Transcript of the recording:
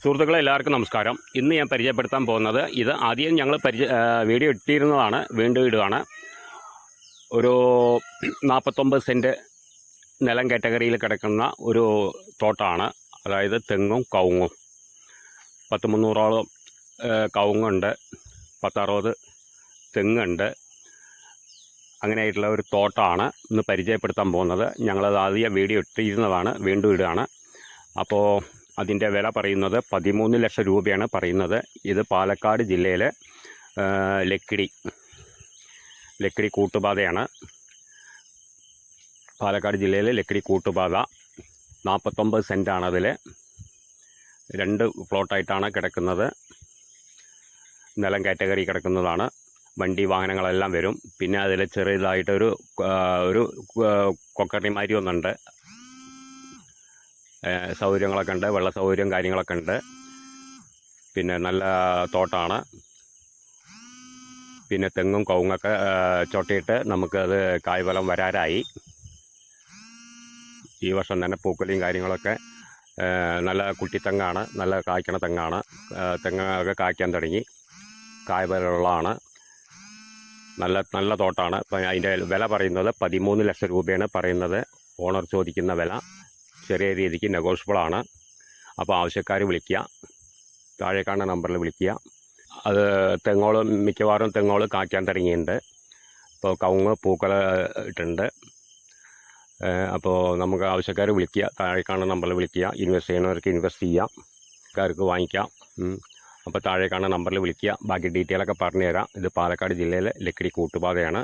സുഹൃത്തുക്കളെ എല്ലാവർക്കും നമസ്കാരം. ഇന്ന് ഞാൻ പരിചയപ്പെടുത്താൻ പോകുന്നത് ഇത് ആദ്യം ഞങ്ങൾ പരിചയ വീഡിയോ ഇട്ടിരുന്നതാണ് വീണ്ടും ഇടുകയാണ് ഒരു നാൽപ്പത്തൊമ്പത് സെന്റ് നിലം കാറ്റഗറിയിൽ കിടക്കുന്ന ഒരു തോട്ടമാണ് അതായത് തെങ്ങും കവുങ്ങും. പത്ത് മുന്നൂറോളം കവുങ്ങുണ്ട്. പത്തറുപത് തെങ്ങുണ്ട്. അങ്ങനെയായിട്ടുള്ള ഒരു തോട്ടമാണ് ഇന്ന് പരിചയപ്പെടുത്താൻ പോകുന്നത്. ഞങ്ങളത് ആദ്യം വീഡിയോ ഇട്ടിരുന്നതാണ് വീണ്ടും ഇടുകയാണ് അപ്പോൾ അതിന്റെ വില പറയുന്നത് പതിമൂന്ന് ലക്ഷം രൂപയാണ് പറയുന്നത്. ഇത് പാലക്കാട് ജില്ലയിലെ ലക്കിടി ലക്കിടി കൂട്ടുപാതയാണ്. പാലക്കാട് ജില്ലയിലെ ലക്കിടി കൂട്ടുപാത നാൽപ്പത്തൊമ്പത് സെന്റാണ് അതിൽ രണ്ട് പ്ലോട്ടായിട്ടാണ് കിടക്കുന്നത്. നിലം കാറ്റഗറി കിടക്കുന്നതാണ്. വണ്ടി വാഹനങ്ങളെല്ലാം വരും. പിന്നെ അതിൽ ചെറിയതായിട്ടൊരു ഒരു കൊക്കറിമാരി ഒന്നുണ്ട്. സൗകര്യങ്ങളൊക്കെ ഉണ്ട് വെള്ള സൗകര്യം കാര്യങ്ങളൊക്കെ ഉണ്ട്. പിന്നെ നല്ല തോട്ടാണ്. പിന്നെ തെങ്ങും കവുങ്ങൊക്കെ ചൊട്ടിയിട്ട് നമുക്കത് കായ്ഫലം വരാറായി. ഈ വർഷം തന്നെ പൂക്കലിയും കാര്യങ്ങളൊക്കെ നല്ല കുട്ടി കുട്ടിത്തെങ്ങാണ് നല്ല കായ്ക്കണ തെങ്ങാണ് തെങ്ങൊക്കെ കായ്ക്കാൻ തുടങ്ങി. കായ്ഫലമുള്ളതാണ്. നല്ല നല്ല തോട്ടാണ്. അതിന്റെ വില പറയുന്നത് പതിമൂന്ന് ലക്ഷം രൂപയാണ് പറയുന്നത്. ഓണർ ചോദിക്കുന്ന വില. ചെറിയ രീതിക്ക് നെഗോഷ്യബിൾ ആണ്. അപ്പോൾ ആവശ്യക്കാർ വിളിക്കുക. താഴെ കാണുന്ന നമ്പറിൽ വിളിക്കുക. അത് തെങ്ങോൾ മിക്കവാറും തെങ്ങോൾ കായ്ക്കാൻ തുടങ്ങിയിട്ടുണ്ട്. ഇപ്പോൾ കവുങ്ങ് പൂക്കൾ ഇട്ടുണ്ട് അപ്പോൾ നമുക്ക് ആവശ്യക്കാർ വിളിക്കുക. താഴെ കാണുന്ന നമ്പറിൽ വിളിക്കുക. ഇൻവെസ്റ്റ് ചെയ്യുന്നവർക്ക് ഇൻവെസ്റ്റ് ചെയ്യാം ആൾക്കാർക്ക് വാങ്ങിക്കാം. അപ്പോൾ താഴെ കാണുന്ന നമ്പറിൽ വിളിക്കുക. ബാക്കി ഡീറ്റെയിലൊക്കെ പറഞ്ഞു തരാം ഇത് പാലക്കാട് ജില്ലയിലെ ലക്കിടി കൂട്ടുപാതയാണ്.